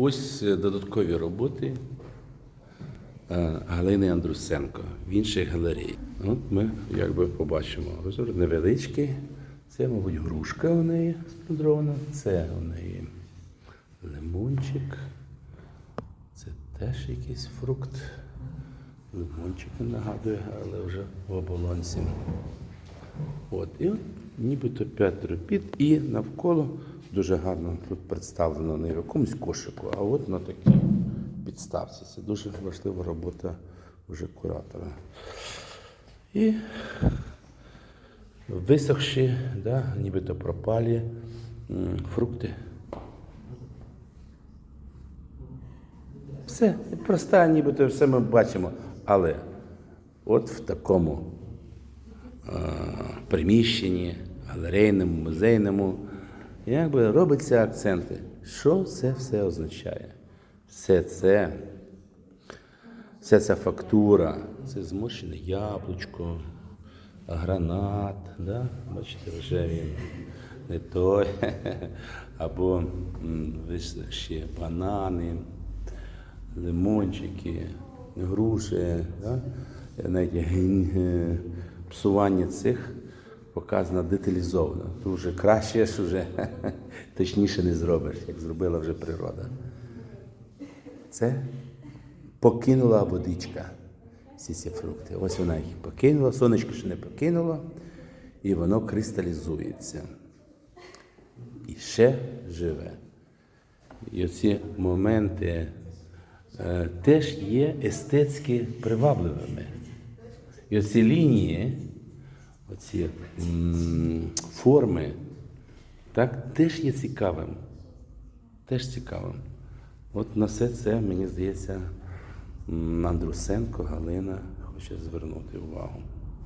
Ось е, додаткові роботи е, Галини Андрусенко в інших галереї. От ми якби побачимо. Розумієте, невеличкий. Це, мабуть, грушка у неї сплюндрована. Це у неї лимончик. Це теж якийсь фрукт. Лимончик нагадує, але вже в оболонці. От, і от нібито п'ять робіт, і навколо дуже гарно тут представлено не в якомусь кошику, а от на такій підставці. Це дуже важлива робота вже куратора. І висохші, да, нібито пропалі фрукти. Все, проста, нібито все ми бачимо. Але от в такому е, приміщенні, галерейному, музейному, якби робляться акценти. Що це все означає? Все це, вся ця фактура, це зморщене яблучко, гранат, да? бачите, вже він не той, або висохші банани, лимончики, груші. Да? Навіть е, псування цих показано деталізовано. Тут вже краще ж вже точніше не зробиш, як зробила вже природа. Це покинула водичка. Всі ці фрукти. Ось вона їх покинула, сонечко ще не покинуло, і воно кристалізується. І ще живе. І оці моменти е, теж є естетськи привабливими. І оці лінії, оці форми, так, теж є цікавим. Теж цікавим. От на все це, мені здається, Андрусенко Галина хоче звернути увагу.